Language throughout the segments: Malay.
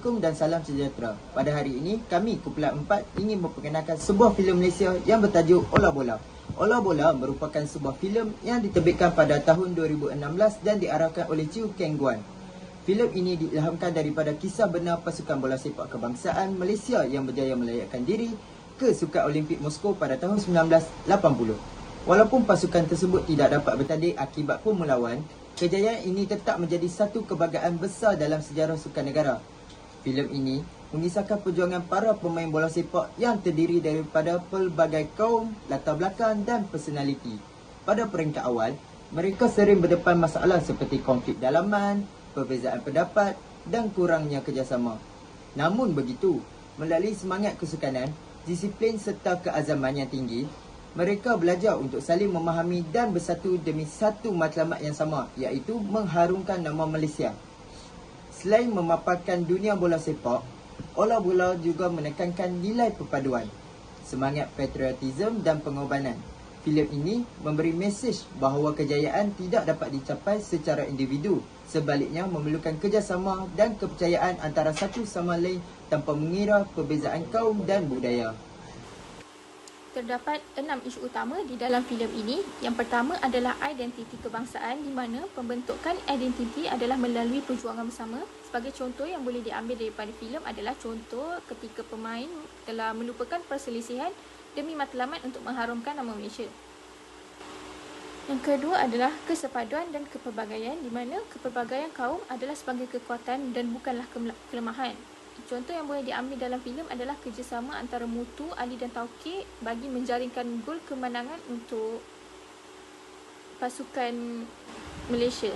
Assalamualaikum dan salam sejahtera. Pada hari ini, kami Kumpulan 4 ingin memperkenalkan sebuah filem Malaysia yang bertajuk Ola Bola. Ola Bola merupakan sebuah filem yang diterbitkan pada tahun 2016 dan diarahkan oleh Chiu Keng Guan. Filem ini diilhamkan daripada kisah benar pasukan bola sepak kebangsaan Malaysia yang berjaya melayakkan diri ke Sukan Olimpik Moskow pada tahun 1980. Walaupun pasukan tersebut tidak dapat bertanding akibat pemulawan, kejayaan ini tetap menjadi satu kebanggaan besar dalam sejarah sukan negara. Filem ini mengisahkan perjuangan para pemain bola sepak yang terdiri daripada pelbagai kaum, latar belakang dan personaliti. Pada peringkat awal, mereka sering berdepan masalah seperti konflik dalaman, perbezaan pendapat dan kurangnya kerjasama. Namun begitu, melalui semangat kesukanan, disiplin serta keazaman yang tinggi, mereka belajar untuk saling memahami dan bersatu demi satu matlamat yang sama iaitu mengharumkan nama Malaysia. Selain memaparkan dunia bola sepak, Ola Bola juga menekankan nilai perpaduan, semangat patriotisme dan pengorbanan. Filem ini memberi mesej bahawa kejayaan tidak dapat dicapai secara individu, sebaliknya memerlukan kerjasama dan kepercayaan antara satu sama lain tanpa mengira perbezaan kaum dan budaya. Terdapat enam isu utama di dalam filem ini. Yang pertama adalah identiti kebangsaan di mana pembentukan identiti adalah melalui perjuangan bersama. Sebagai contoh yang boleh diambil daripada filem adalah contoh ketika pemain telah melupakan perselisihan demi matlamat untuk mengharumkan nama Malaysia. Yang kedua adalah kesepaduan dan kepelbagaian di mana kepelbagaian kaum adalah sebagai kekuatan dan bukanlah kelemahan. Contoh yang boleh diambil dalam filem adalah kerjasama antara Mutu, Ali dan Taukik bagi menjaringkan gol kemenangan untuk pasukan Malaysia.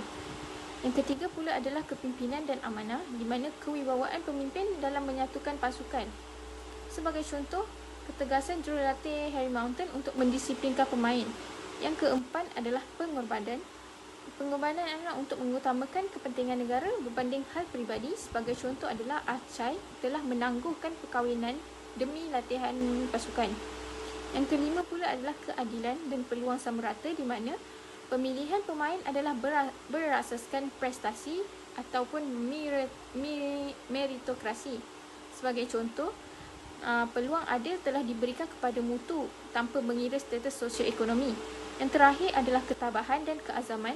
Yang ketiga pula adalah kepimpinan dan amanah di mana kewibawaan pemimpin dalam menyatukan pasukan. Sebagai contoh, ketegasan jurulatih Harry Mountain untuk mendisiplinkan pemain. Yang keempat adalah pengorbanan Pengorbanan adalah untuk mengutamakan kepentingan negara berbanding hal peribadi. Sebagai contoh adalah Acai telah menangguhkan perkahwinan demi latihan pasukan. Yang kelima pula adalah keadilan dan peluang sama rata di mana pemilihan pemain adalah berasaskan prestasi ataupun meritokrasi. Sebagai contoh, peluang adil telah diberikan kepada mutu tanpa mengira status sosioekonomi. Yang terakhir adalah ketabahan dan keazaman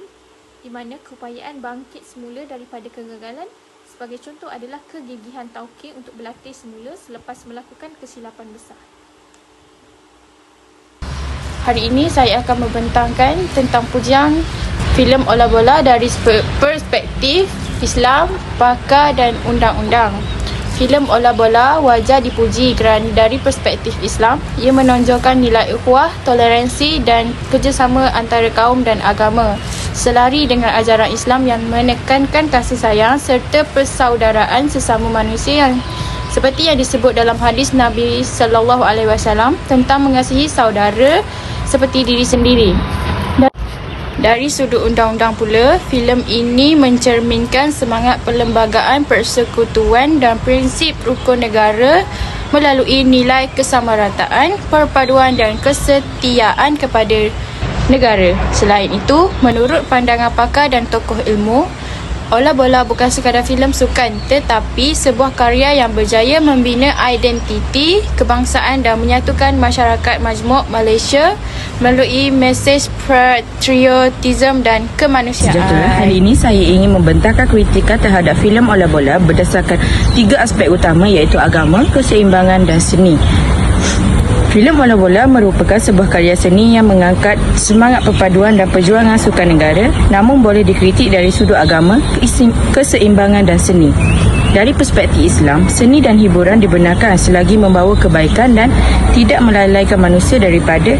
di mana keupayaan bangkit semula daripada kegagalan sebagai contoh adalah kegigihan Tauqir untuk berlatih semula selepas melakukan kesilapan besar. Hari ini saya akan membentangkan tentang pujian filem Ola Bola dari perspektif Islam, pakar dan undang-undang. Filem Ola Bola wajar dipuji kerana dari perspektif Islam, ia menonjolkan nilai ukhuwah, toleransi dan kerjasama antara kaum dan agama selari dengan ajaran Islam yang menekankan kasih sayang serta persaudaraan sesama manusia yang seperti yang disebut dalam hadis Nabi sallallahu alaihi wasallam tentang mengasihi saudara seperti diri sendiri. Dari sudut undang-undang pula, filem ini mencerminkan semangat perlembagaan persekutuan dan prinsip rukun negara melalui nilai kesamarataan, perpaduan dan kesetiaan kepada negara. Selain itu, menurut pandangan pakar dan tokoh ilmu, Ola Bola bukan sekadar filem sukan tetapi sebuah karya yang berjaya membina identiti kebangsaan dan menyatukan masyarakat majmuk Malaysia melalui mesej patriotism dan kemanusiaan. Sejatinya hari ini saya ingin membentangkan kritikan terhadap filem Ola Bola berdasarkan tiga aspek utama iaitu agama, keseimbangan dan seni. Filem Bola Bola merupakan sebuah karya seni yang mengangkat semangat perpaduan dan perjuangan sukan negara namun boleh dikritik dari sudut agama, keseimbangan dan seni. Dari perspektif Islam, seni dan hiburan dibenarkan selagi membawa kebaikan dan tidak melalaikan manusia daripada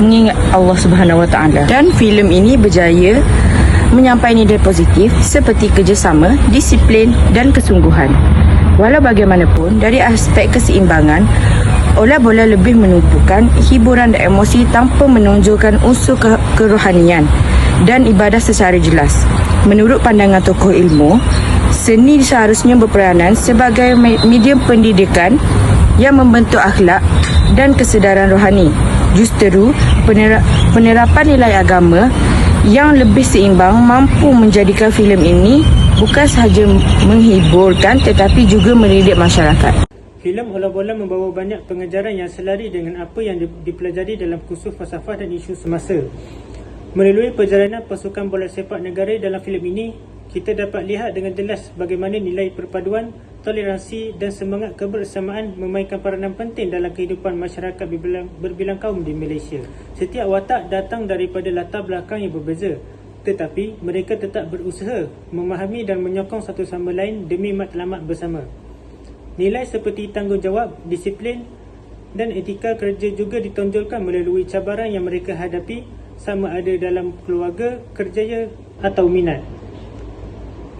mengingat Allah Subhanahu Wa Taala. Dan filem ini berjaya menyampaikan nilai positif seperti kerjasama, disiplin dan kesungguhan. Walau bagaimanapun, dari aspek keseimbangan, Ola bola lebih menumpukan hiburan dan emosi tanpa menonjolkan unsur ke- kerohanian dan ibadah secara jelas. Menurut pandangan tokoh ilmu, seni seharusnya berperanan sebagai medium pendidikan yang membentuk akhlak dan kesedaran rohani. Justeru, penerapan nilai agama yang lebih seimbang mampu menjadikan filem ini bukan sahaja menghiburkan tetapi juga mendidik masyarakat. Filem Ola Bola membawa banyak pengajaran yang selari dengan apa yang di- dipelajari dalam kursus falsafah dan isu semasa. Melalui perjalanan pasukan bola sepak negara dalam filem ini, kita dapat lihat dengan jelas bagaimana nilai perpaduan, toleransi dan semangat kebersamaan memainkan peranan penting dalam kehidupan masyarakat berbilang, berbilang kaum di Malaysia. Setiap watak datang daripada latar belakang yang berbeza, tetapi mereka tetap berusaha memahami dan menyokong satu sama lain demi matlamat bersama. Nilai seperti tanggungjawab, disiplin dan etika kerja juga ditonjolkan melalui cabaran yang mereka hadapi sama ada dalam keluarga, kerjaya atau minat.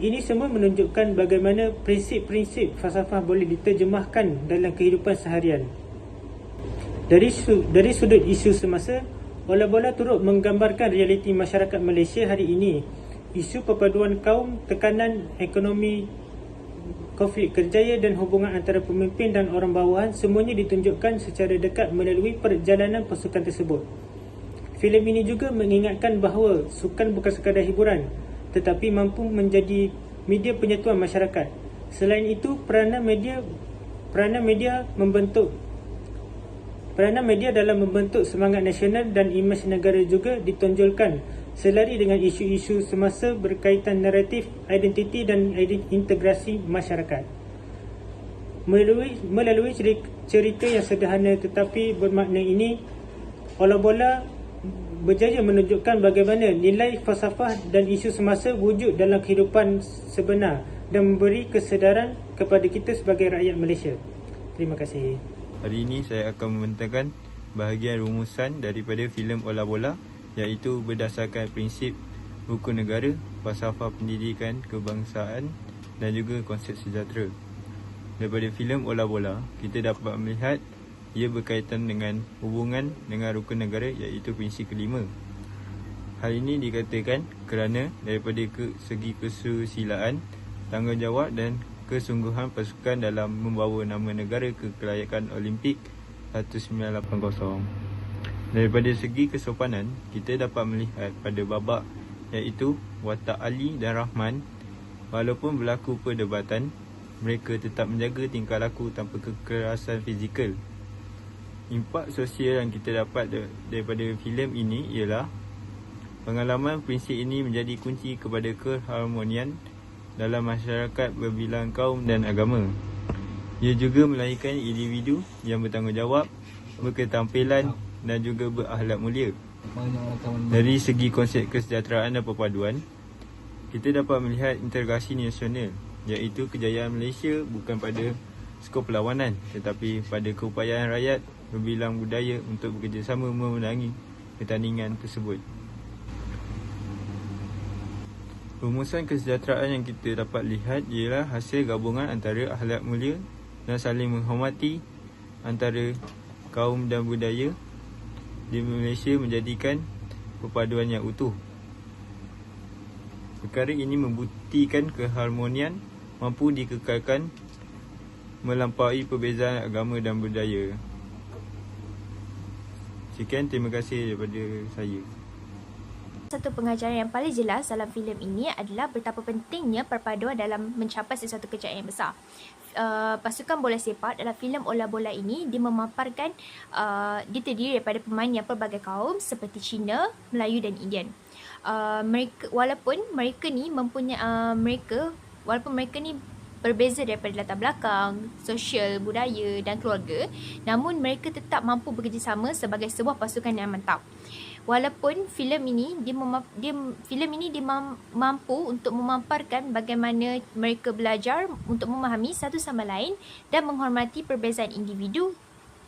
Ini semua menunjukkan bagaimana prinsip-prinsip falsafah boleh diterjemahkan dalam kehidupan seharian. Dari su- dari sudut isu semasa, Ola Bola turut menggambarkan realiti masyarakat Malaysia hari ini. Isu perpaduan kaum, tekanan ekonomi konflik kerjaya dan hubungan antara pemimpin dan orang bawahan semuanya ditunjukkan secara dekat melalui perjalanan pasukan tersebut. Filem ini juga mengingatkan bahawa sukan bukan sekadar hiburan tetapi mampu menjadi media penyatuan masyarakat. Selain itu, peranan media peranan media membentuk peranan media dalam membentuk semangat nasional dan imej negara juga ditonjolkan selari dengan isu-isu semasa berkaitan naratif, identiti dan integrasi masyarakat. Melalui melalui ceri- cerita yang sederhana tetapi bermakna ini, Ola Bola berjaya menunjukkan bagaimana nilai falsafah dan isu semasa wujud dalam kehidupan sebenar dan memberi kesedaran kepada kita sebagai rakyat Malaysia. Terima kasih. Hari ini saya akan membentangkan bahagian rumusan daripada filem Ola Bola iaitu berdasarkan prinsip rukun negara, falsafah pendidikan kebangsaan dan juga konsep sejahtera. Daripada filem Ola Bola, kita dapat melihat ia berkaitan dengan hubungan dengan rukun negara iaitu prinsip kelima. Hal ini dikatakan kerana daripada ke segi kesusilaan, tanggungjawab dan kesungguhan pasukan dalam membawa nama negara ke kelayakan Olimpik 1980. Daripada segi kesopanan, kita dapat melihat pada babak iaitu watak Ali dan Rahman walaupun berlaku perdebatan, mereka tetap menjaga tingkah laku tanpa kekerasan fizikal. Impak sosial yang kita dapat da- daripada filem ini ialah pengalaman prinsip ini menjadi kunci kepada keharmonian dalam masyarakat berbilang kaum dan agama. Ia juga melahirkan individu yang bertanggungjawab, berketampilan dan juga berakhlak mulia. Dari segi konsep kesejahteraan dan perpaduan, kita dapat melihat integrasi nasional iaitu kejayaan Malaysia bukan pada skop perlawanan tetapi pada keupayaan rakyat berbilang budaya untuk bekerjasama memenangi pertandingan tersebut. Rumusan kesejahteraan yang kita dapat lihat ialah hasil gabungan antara akhlak mulia dan saling menghormati antara kaum dan budaya di Malaysia menjadikan perpaduan yang utuh. Perkara ini membuktikan keharmonian mampu dikekalkan melampaui perbezaan agama dan budaya. Sekian, terima kasih daripada saya. Satu pengajaran yang paling jelas dalam filem ini adalah betapa pentingnya perpaduan dalam mencapai sesuatu kejayaan yang besar. Uh, pasukan bola sepak dalam filem Ola Bola ini dia memaparkan uh, dia terdiri daripada pemain yang pelbagai kaum seperti Cina, Melayu dan Indian. Uh, mereka walaupun mereka ni mempunyai uh, mereka walaupun mereka ni berbeza daripada latar belakang, sosial, budaya dan keluarga, namun mereka tetap mampu bekerjasama sebagai sebuah pasukan yang mantap. Walaupun filem ini dia memap, dia filem ini dia mam, mampu untuk memaparkan bagaimana mereka belajar untuk memahami satu sama lain dan menghormati perbezaan individu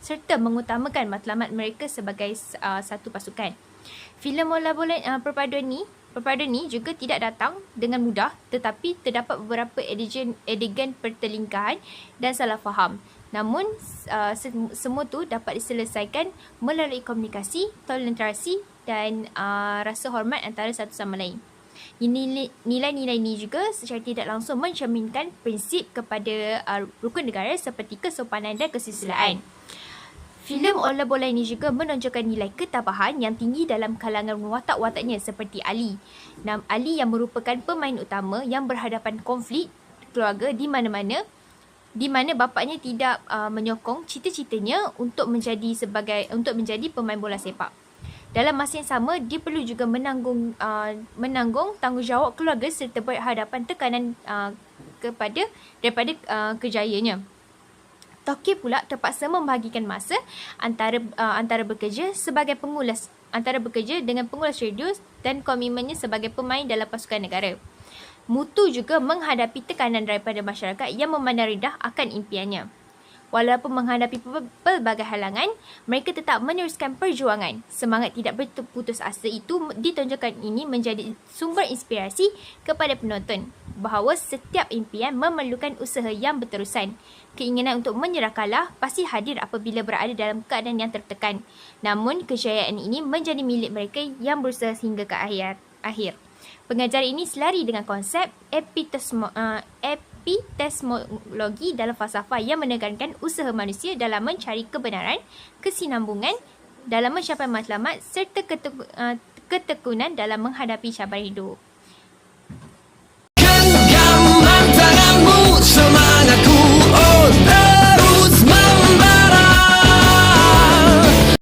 serta mengutamakan matlamat mereka sebagai uh, satu pasukan. Filem bola bola uh, perpaduan ni Perpaduan ni juga tidak datang dengan mudah tetapi terdapat beberapa adegan, adegan pertelingkahan dan salah faham. Namun uh, semua tu dapat diselesaikan melalui komunikasi, toleransi dan uh, rasa hormat antara satu sama lain. Nilai-nilai ini juga secara tidak langsung mencerminkan prinsip kepada uh, rukun negara seperti kesopanan dan kesusilaan. Filem Ola Bola ini juga menonjolkan nilai ketabahan yang tinggi dalam kalangan watak-wataknya seperti Ali. Nam Ali yang merupakan pemain utama yang berhadapan konflik keluarga di mana-mana di mana bapaknya tidak uh, menyokong cita-citanya untuk menjadi sebagai untuk menjadi pemain bola sepak. Dalam masa yang sama, dia perlu juga menanggung uh, menanggung tanggungjawab keluarga serta berhadapan tekanan uh, kepada daripada uh, kejayaannya. Toki pula terpaksa membahagikan masa antara uh, antara bekerja sebagai pengulas antara bekerja dengan pengulas radio dan komitmennya sebagai pemain dalam pasukan negara. Mutu juga menghadapi tekanan daripada masyarakat yang memandang rendah akan impiannya. Walaupun menghadapi pelbagai halangan, mereka tetap meneruskan perjuangan. Semangat tidak berputus asa itu ditonjolkan ini menjadi sumber inspirasi kepada penonton bahawa setiap impian memerlukan usaha yang berterusan. Keinginan untuk menyerah kalah pasti hadir apabila berada dalam keadaan yang tertekan. Namun, kejayaan ini menjadi milik mereka yang berusaha hingga ke akhir. akhir. Pengajaran ini selari dengan konsep epitesmo, uh, epitesmologi dalam falsafah yang menekankan usaha manusia dalam mencari kebenaran, kesinambungan dalam mencapai matlamat serta uh, ketekunan dalam menghadapi cabaran hidup.